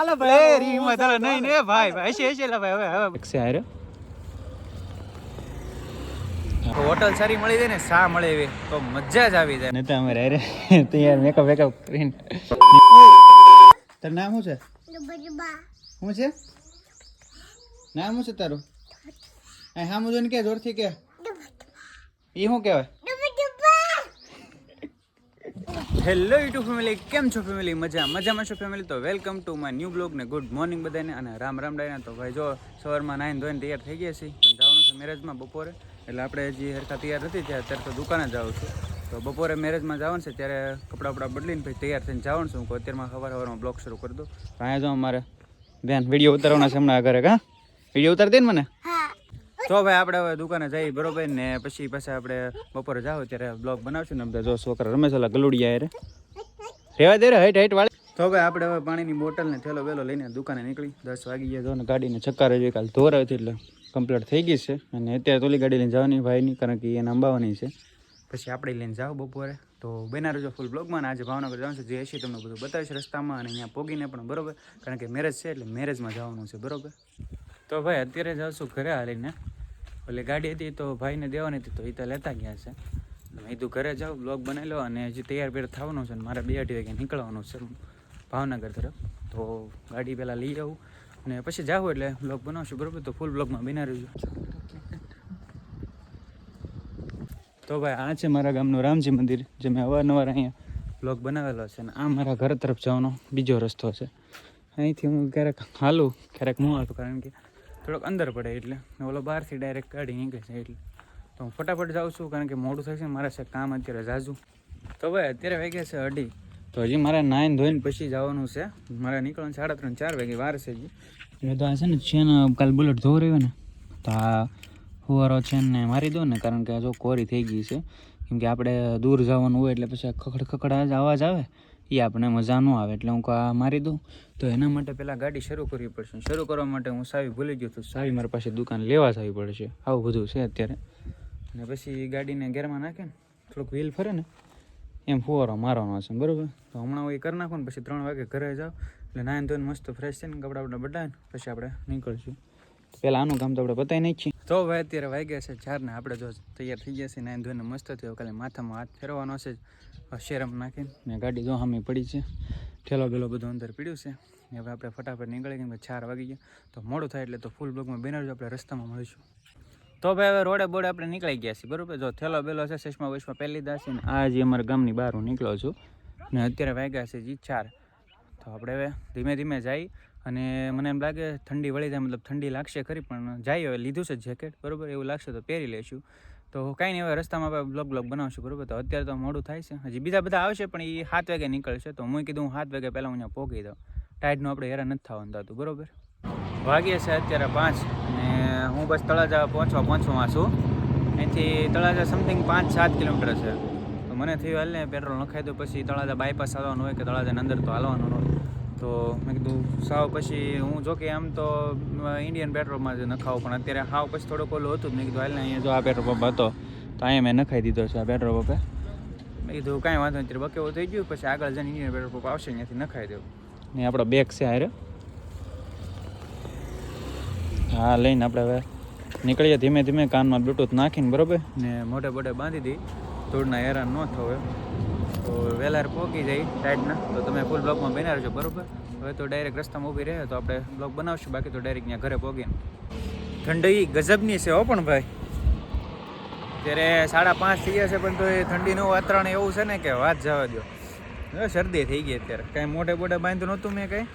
હાલો એ ભાઈ રીમાં ચાલો નહીં ને ભાઈ ભાઈ છે છે લા ભાઈ હવે હવે. છે હારે હોટલ સારી મળી જાય ને સા મળે એવી તો મજા જ આવી જાય. ને અમારે અરે તૈયાર મેકઅપ મેકઅપ કરીને. તારું નામ શું છે? શું છે? નામ શું છે તારું? એ હા મુજન કે જોરથી કે? એ શું કહેવાય? હેલો યુટ્યુબ ફેમિલી કેમ છો ફેમિલી મજા, મજામાં છો ફેમિલી તો welcome to my new blog ને ગુડ મોર્નિંગ બધાને, અને રામ રામ ડાયના. તો ભાઈ જો સવારમાં નાઈન ધોઈને તૈયાર થઈ ગયા છીએ, પણ જવાનું છે મેરેજમાં બપોરે. એટલે આપણે હજી હરખા તૈયાર નથી થયા, અત્યારે તો દુકાને જાઉં છું. તો બપોરે મેરેજમાં જવાનું છે, ત્યારે કપડાં બપડા બદલીને પછી તૈયાર થઈને જવાનું છું. હું અત્યારમાં સવાર સવારમાં બ્લોગ શરૂ કરી દઉં. અહીંયા જો અમારે બેન વીડિયો ઉતારવાના છે હમણાં ઘરે હા વીડિયો ઉતારી દે ને મને? તો ભાઈ આપણે હવે દુકાને જઈ બરોબર ને પછી પાછા આપણે બપોરે જાવ ત્યારે બ્લોગ બનાવશું ને બધા જો છોકરા રમેશ ઓલા ગલુડિયા રે રેવા દે રે, હાઈટ હાઈટ વાળી. તો ભાઈ આપણે હવે પાણીની બોટલ ને થેલો વેલો લઈને દુકાને નીકળી. દસ વાગી ગયા ને ગાડીને ચક્કર જ કાલ ધોર હતી એટલે કમ્પ્લીટ થઈ ગઈ છે. અને અત્યારે તોલી ગાડી લઈને જવાની ભાઈની, કારણ કે એને અંબાવાની છે. પછી આપણે લઈને જાઓ બપોરે. તો બેના રજો ફૂલ બ્લોગમાં આજે ભાવનગર જવાનું છે. જે હશે તમને બધું બતાવીશ રસ્તામાં અને અહીંયા પોગીને પણ બરોબર. કારણ કે મેરેજ છે એટલે મેરેજમાં જવાનું છે, બરોબર? તો ભાઈ, અત્યારે જાઉં ઘરે હાલીને. એટલે ગાડી હતી તો ભાઈને દેવાની હતી તો એ તો લેતા ગયા છે. મેં કીધું, ઘરે જાઓ બ્લોગ બનાવી લો અને હજી તૈયાર પેર થવાનું છે અને મારે બે અઢી વાગે નીકળવાનું છે ભાવનગર તરફ. તો ગાડી પહેલાં લઈ આવું અને પછી જાઉં એટલે બ્લોગ બનાવશું, બરોબર? તો ફૂલ બ્લોગમાં બિના રહેજો. તો ભાઈ, આ છે મારા ગામનું રામજી મંદિર, જે મેં અવારનવાર અહીંયા બ્લોગ બનાવેલો છે અને આ મારા ઘર તરફ જવાનો બીજો રસ્તો છે. અહીંથી હું ક્યારેક હાલું, ક્યારેક હું હાલું કારણ કે થોડોક અંદર પડે એટલે. ઓલો બહારથી ડાયરેક્ટ કાઢી નીકળે છે એટલે. તો હું ફટાફટ જાઉં છું કારણ કે મોડું થશે મારે છે કામ અત્યારે જાજુ. તો ભાઈ, અત્યારે વાગ્યા છે અઢી. તો હજી મારે નાઈન ધોઈને પછી જવાનું છે. મારે નીકળવાનું સાડા ત્રણ, ચાર વાગે, વાર છે હજી. એટલે તો આ છે ને છે ને કાલ બુલેટ ધોવું રહ્યું ને, તો આ ફુવારો છે ને મારી દો ને, કારણ કે જો કોરી થઈ ગઈ છે. કેમ કે આપણે દૂર જવાનું હોય એટલે પછી ખખડ ખખડ અવાજ આવે. એ આપણે મજા ન આવે એટલે હું આ મારી દઉં. તો એના માટે પહેલાં ગાડી શરૂ કરવી પડશે. શરૂ કરવા માટે હું સાવી ભૂલી ગયો તો સાવી મારી પાસે દુકાન લેવા જવી પડશે. આવું બધું છે અત્યારે. અને પછી ગાડીને ગેરમાં નાખે ને, થોડુંક વ્હીલ ફરે ને, એમ ફુવારો મારવાનો છે બરાબર? તો હમણાં હું એ કરી નાખું ને, પછી ત્રણ વાગે ઘરે જાઉં. એટલે નાયન ધોઈને મસ્ત ફ્રેશ થઈને કપડાં બપડા બદલાવીને પછી આપણે નીકળશું. પહેલાં આનું કામ તો આપણે પતાવી નાખીએ. તો ભાઈ અત્યારે વાગ્યા છે ચાર ને આપણે જો તૈયાર થઈ ગયા નાઈ ધોઈને મસ્ત થયો. ખાલી માથામાં હાથ ફેરવાનો છે. શેરમ નાખીને ને ગાડી જો સામે પડી છે. ઠેલો બેલો બધું અંદર પીડ્યું છે. ને હવે આપણે ફટાફટ નીકળી કેમ ચાર વાગી ગયા. તો મોડું થાય એટલે તો ફૂલ બ્લોગમાં બેનરજો આપણે રસ્તામાં મળીશું. તો ભાઈ હવે રોડે બોડે આપણે નીકળી ગયા છીએ, બરાબર? જો થેલો બેલો છે, ચશ્મા વચમાં પહેલી દાસે ને આજે અમારા ગામની બહાર હું નીકળ્યો છું. ને અત્યારે વાગ્યા છે જી ચાર. તો આપણે હવે ધીમે ધીમે જઈ અને મને એમ લાગે ઠંડી વળી જાય, મતલબ ઠંડી લાગશે ખરી, પણ જાય હવે, લીધું છે જેકેટ બરાબર? એવું લાગશે તો પહેરી લઈશું. તો કાંઈ નહીં, હવે રસ્તામાં આપણે બ્લોગ બ્લોગ બનાવશું, બરોબર? તો અત્યારે તો મોડું થાય છે. હજી બીજા બધા આવશે, પણ એ સાત વાગે નીકળશે. તો હું કીધું હું સાત વાગે પહેલાં અહીંયા પહોંચી દઉં ટાઈડનું આપણે હેરાન નથી થવાનું થતું, બરોબર? વાગીએ છે અત્યારે પાંચ અને હું બસ તળાજા પહોંચવા પહોંચવામાં છું. અહીંથી તળાજા સમથિંગ પાંચ સાત કિલોમીટર છે. તો મને થયું, હાલ ને, પેટ્રોલ નખાઈ દો, પછી તળાજા બાયપાસ આવવાનું હોય કે તળાજાની અંદર તો હાલવાનું હોય. તો મેં કીધું, સાવ પછી હું જો કે આમ તો ઇન્ડિયન પેટ્રોલમાં જ નખાવું, પણ અત્યારે હાવ પછી થોડોક ઓલું હતું મેં કીધું, હાલ અહીંયા જો આ પેટ્રોલ પંપ હતો, તો અહીંયા મેં નખાઈ દીધો છે આ પેટ્રોલ પંપે. મેં કીધું, કાંઈ વાંધો નથી બકેવું થઈ ગયું, પછી આગળ જઈને ઇન્ડિયન પેટ્રોલ પંપ આવશે, અહીંયાથી નખાઈ દેવું. ને આપણો બેગ છે હારે. હા, લઈને આપણે હવે નીકળીએ, ધીમે ધીમે કાનમાં બ્લૂટૂથ નાખીને, બરોબર? ને મોઢે મોઢે બાંધી દી, ધૂળના હેરાન ન થવે તો વહેલા પહોંચી જાય ટાઈટના તો તમે ફૂલ બ્લોકમાં બના રહેજો, બરાબર? હવે તો ડાયરેક્ટ રસ્તામાં ઊભી રહે, તો આપણે બ્લોક બનાવશું, બાકી તો ડાયરેક્ટ ત્યાં ઘરે પહોંચીને ઠંડી ગજબની છે હો પણ ભાઈ. ત્યારે સાડા પાંચ થઈ ગયા છે, પણ તો એ ઠંડીનું વાતાવરણ એવું છે ને કે વાત જવા દો હવે શરદી થઈ ગઈ અત્યારે. કાંઈ મોટે મોટે બાંધ્યું નહોતું મેં કાંઈ.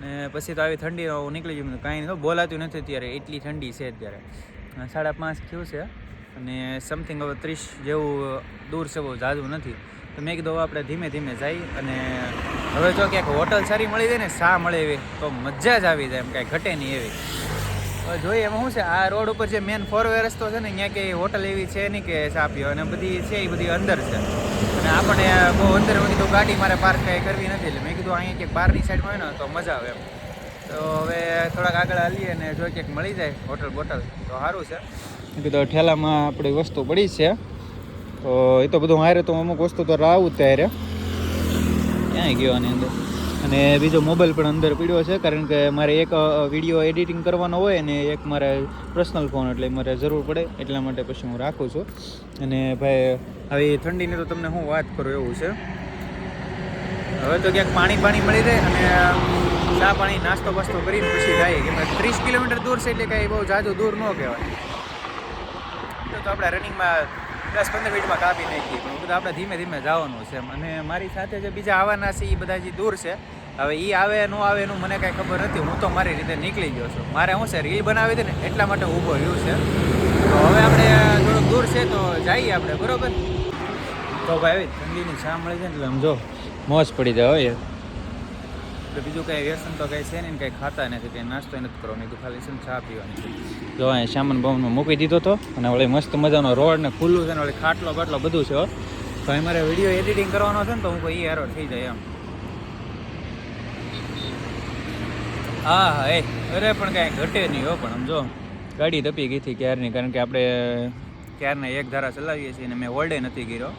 ને પછી તો આવી ઠંડી નીકળી ગયું કાંઈ નહીં બોલાતું નથી અત્યારે, એટલી ઠંડી છે અત્યારે. સાડા પાંચ થયું છે, અને સમથિંગ હવે ત્રીસ જેવું દૂર છે, બહુ જાદુ નથી. તો મેં કીધું આપણે ધીમે ધીમે જઈ અને હવે જો ક્યાંક હોટલ સારી મળી જાય ને શા મળે એવી, તો મજા જ આવી જાય, એમ કાંઈ ઘટે નહીં એવી. હવે જોઈએ એમાં શું છે, આ રોડ ઉપર જે મેન ફોર વે રસ્તો છે ને અહીંયા કે હોટલ એવી છે નહીં કે સાપીઓ અને બધી છે એ બધી અંદર છે. અને આપણને બહુ અંદર મેં કીધું ગાડી મારે પાર્ક કાંઈ કરવી નથી, એટલે મેં કીધું અહીંયા ક્યાંક બહારની સાઈડમાં હોય ને, તો મજા આવે એમ. તો હવે થોડાક આગળ હાલીએ અને જો ક્યાંક મળી જાય હોટલ બોટલ, તો સારું છે. કીધું ઠેલામાં આપણી વસ્તુ પડી છે. તો એ તો બધું હારે તો અમુક વસ્તુ તો જ ત્યારે. ક્યાંય ગયો આની અંદર? અને બીજો મોબાઈલ પણ અંદર પીડ્યો છે, કારણ કે મારે એક વીડિયો એડિટિંગ કરવાનો હોય અને એક મારે પર્સનલ ફોન એટલે મારે જરૂર પડે, એટલા માટે પછી હું રાખું છું. અને ભાઈ આવી ઠંડીની તો તમને હું વાત કરું એવું છે. હવે તો ક્યાંક પાણી પાણી મળી રહે અને ચા પાણી, નાસ્તો બાસ્તો કરીને પછી જાય કેમ ત્રીસ કિલોમીટર દૂર છે એટલે કાંઈ બહુ જાજુ દૂર ન કહેવાય. તો આપણે રનિંગમાં દસ પંદર મિનિટમાં કાપી નાખીએ. પણ બધું આપણે ધીમે ધીમે જવાનું છે અને મારી સાથે જે બીજા આવવાના છે એ બધા જે દૂર છે, હવે એ આવે ન આવે એનું મને કાંઈ ખબર નથી. હું તો મારી રીતે નીકળી ગયો છું. મારે શું છે, રીલ બનાવી હતી ને, એટલા માટે ઊભો રહ્યું છે. તો હવે આપણે થોડુંક દૂર છે, તો જઈએ આપણે, બરાબર? તો ભાઈ ઠંડીની છા મળી જાય ને, એટલે આમ જો, મોજ પડી જાય હોય એટલે બીજું કાંઈ વ્યસન તો કાંઈ છે નહીં કંઈ ખાતા નથી, કંઈ નાસ્તો નથી કરવાનો. એ તો ખાલી છે ચા પીવાની. જો અહીંયા સામાન ભવનમાં મૂકી દીધો હતો અને વળી મસ્ત મજાનો રોડ ને ખુલ્લું છે ને વળી ખાટલો બાટલો બધું છે તો અહીં મારે વીડિયો એડિટિંગ કરવાનો છે ને, તો હું કોઈ હેરો થઈ જાય એમ. હા હા, એ, અરે પણ કાંઈ ઘટે નહીં, હો, પણ આમ જો. ગાડી તપી ગઈ હતી ક્યારની, કારણ કે આપણે ક્યારના એક ધારા ચલાવીએ છીએ અને મેં હોલ્ડે નથી કર્યો.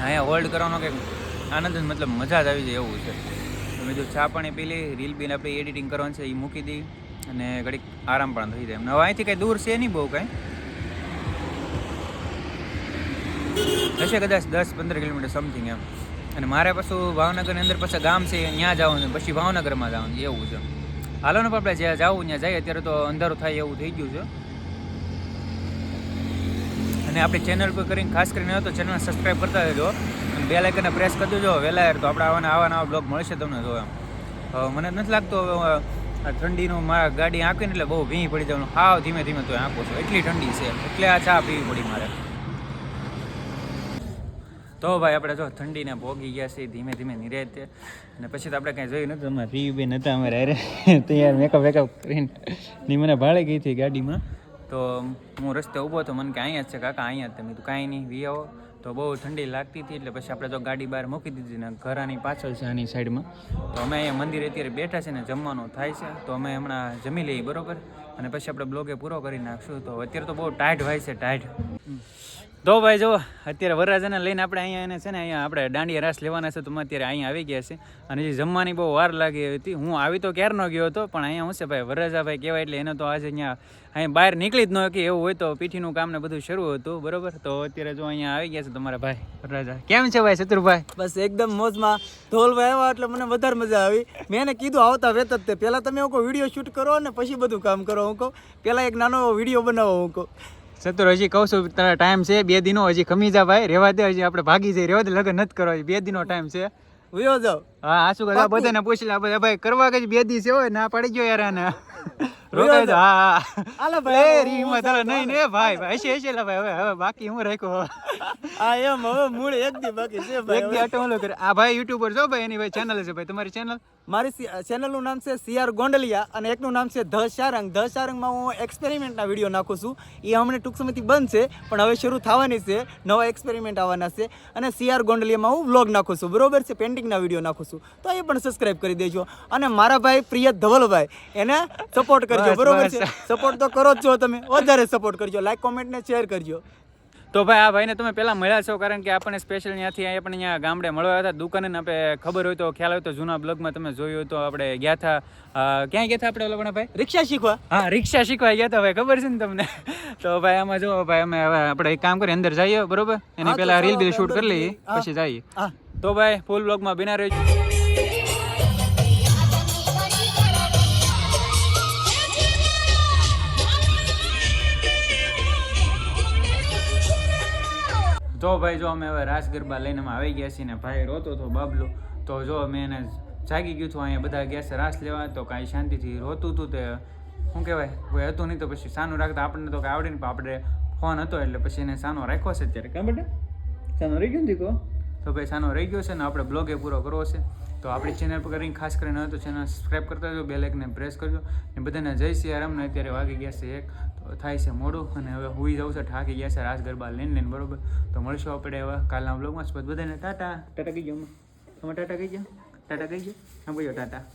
અહીંયા હોલ્ડ કરવાનો કંઈક આનંદ, મતલબ મજા જ આવી જાય એવું છે. તો મેં જો ચા પાણી પી લઈ રીલ બીને આપણે એડિટિંગ કરવાનું છે એ મૂકી દઈ અને ઘડીક આરામ પણ થઈ જાય. હવે અહીંથી કંઈ દૂર છે નહીં બહુ કાંઈ? હશે કદાચ દસ પંદર કિલોમીટર સમથિંગ એમ. અને મારે પાછું ભાવનગરની અંદર પાછા ગામ છે ત્યાં જવાનું છે, પછી ભાવનગરમાં જવાનું છે, એવું છે. હાલો ને પણ આપણે જ્યાં જવું, ત્યાં જઈએ. અત્યારે તો અંધારું થાય એવું થઈ ગયું છે. અને આપણી ચેનલ પર કરીને ખાસ કરીને તો ચેનલ સબસ્ક્રાઈબ કરતા રહેજો. બે લાઇકને પ્રેસ કરી દેજો. વહેલા યાર તો આપણે આવાના આવા બ્લોગ મળશે તમને જો એમ. મને નથી લાગતો હવે આ ઠંડીનું મારા ગાડી આંકીને એટલે બહુ ભીં પડી જવાનું હાવ ધીમે ધીમે તો આંકો છો. એટલી ઠંડી છે. એટલે આ ચા પીવી પડી મારે. તો ભાઈ આપણે જો ઠંડીને ભોગી ગયા છીએ ધીમે ધીમે નિરાયતે અને પછી તો આપણે કાંઈ જોયું નતું અમારે રીવ બેન હતા અમારે અરે તૈયાર મેકઅપ વેકઅપ કરીને ની મને ભાડે ગઈ હતી ગાડીમાં. તો હું રસ્તે ઊભો હતો. મને કે અહીંયા જ છે કાકા, અહીંયા જ તમે તું કાંઈ નહીં વી આવો. તો બહુ ઠંડી લાગતી હતી એટલે પછી આપણે તો ગાડી બહાર મૂકી દીધી ને ઘરાની પાછળ છે આની સાઈડમાં. તો અમે અહીંયા મંદિરે અત્યારે બેઠા છે ને જમવાનું થાય છે. તો અમે હમણાં જમી લઈએ, બરાબર? અને પછી આપણે બ્લોગે પૂરો કરી નાખશું. તો અત્યારે તો બહુ ટાઈટ હોય છે, ટાઈટ. તો ભાઈ જો અત્યારે વરરાજાને લઈને આપણે અહીંયા એને છે ને અહીંયા આપણે દાંડિયા રાસ લેવાના છે. તો અત્યારે અહીંયા આવી ગયા છે અને જે જમવાની બહુ વાર લાગી હતી. હું આવી તો ક્યારનો ગયો હતો, પણ અહીંયા હું છે ભાઈ વરરાજા ભાઈ કહેવાય એટલે એને તો આજે અહીંયા અહીંયા બહાર નીકળી જ ન કે એવું હોય તો પીઠીનું કામ ને બધું શરૂ હતું બરોબર? તો અત્યારે જો અહીંયા આવી ગયા છે તમારા ભાઈ રાજા. કેમ છે ભાઈ શત્રુભાઈ? બસ એકદમ મોજમાં. ધોલભાઈ આવ્યા એટલે મને વધારે મજા આવી. મેં એને કીધું આવતા વેત જ તે. પહેલાં તમે હું વીડિયો શૂટ કરો ને પછી બધું કામ કરો હું કહું. પહેલાં એક નાનો વીડિયો બનાવો હું કહું. શત્રુ હજી કહું છું તારા ટાઈમ છે બે દિનો હજી ખમી જા ભાઈ રેવા દે હજી આપણે ભાગી જઈએ. રેવા દે લગન નથી કરવા બે દિનો ટાઈમ છે. વયો જાઓ. હા આ શું બધા બધાને પૂછી લે બધા ભાઈ કરવા કે બે દિવસ હોય ના પડી ગયો યાર આને. રોકાઈ હા ભાઈ નહીં ને ભાઈ ભાઈ હશે ભાઈ હવે હવે બાકી હું રાખ્યો આ એમ હવે મૂળ એક દી બાકી છે એક ભાઈ દી આટો ઓલો કરે આ ભાઈ યુટ્યુબર છો ભાઈ એની ભાઈ ચેનલ છે ભાઈ તમારી ચેનલ મારી ચેનલનું નામ છે સીઆર ગોંડલિયા અને એકનું નામ છે ધ સારંગ ધ શારંગમાં હું એક્સપેરિમેન્ટના વીડિયો નાખું છું. એ હમણાં ટૂંક સમયથી બંધ છે પણ હવે શરૂ થવાની છે. નવા એક્સપેરિમેન્ટ આવવાના છે અને સીઆર ગોંડલિયામાં હું વ્લોગ નાખું છું. બરોબર છે? પેન્ટિંગના વીડિયો નાખું છું. તો એ પણ સબસ્ક્રાઇબ કરી દેજો. અને મારા ભાઈ પ્રિય ધવલભાઈ એને સપોર્ટ કરજો. બરોબર છે? સપોર્ટ તો કરો જ છો તમે. વધારે સપોર્ટ કરજો. લાઈક કોમેન્ટ ને શેર કરજો. તો ભાઈ આ ભાઈને તમે પહેલાં મળ્યા છો કારણ કે આપણને સ્પેશિયલ ત્યાંથી અહીંયા પણ અહીંયા ગામડે મળવા હતા. દુકાને આપણે ખબર હોય તો ખ્યાલ હોય તો જૂના બ્લોગમાં તમે જોયું હોય તો આપણે ગયા હતા. ક્યાં ગયા હતા આપણે ઓલા ભાઈ રિક્ષા શીખવા. હા રિક્ષા શીખવા ગયા હતા ભાઈ ખબર છે ને તમને? તો ભાઈ આમાં જો ભાઈ અમે હવે આપણે એક કામ કરીએ અંદર જઈએ બરોબર? એની પહેલાં રીલ બીલ શૂટ કરી લઈએ પછી જઈએ. તો ભાઈ ફૂલ બ્લોગમાં બિના રહેજો તો ભાઈ, જો અમે હવે રાસ ગરબા લઈને આવી ગયા છીએ ને ભાઈ રોતો હતો બાબલો. તો જો મેં એને જાગી ગયું હતું અહીંયા બધા ગયા છે રાસ લેવા, તો કાંઈ શાંતિથી રોતું હતું તે, શું કહેવાય, કોઈ હતું નહીં તો પછી સાનું રાખતા આપણને તો કાંઈ આવડે નહીં, પણ આપણે ફોન હતો એટલે પછી એને સાનો રાખ્યો છે અત્યારે. કાં બેટા? સાનો રહી ગયો ને દીકો તો ભાઈ સાનો રહી ગયો છે ને આપણે બ્લોગ એ પૂરો કરવો છે. તો આપણી ચેનલ પર કરીને ખાસ કરીને તો ચેનલ સબસ્ક્રાઈબ કરતા જો બે લાઇકને પ્રેસ કરજો. ને બધાને જય સિયારામને અત્યારે વાગી ગયા છે એક. તો થાય છે મોડું અને હવે હુઈ જવું છે ઠાકી ગયા છે રાસ ગરબા લઈને લઈને, બરોબર. તો મળશું આપણે હવે કાલના બ્લોગમાં બધાને ટાટા. ટાટા કહી ગયો અમે ટાટા કહી ગયો? ટાટા કહી ગયો? હા ભાઈઓ ટાટા.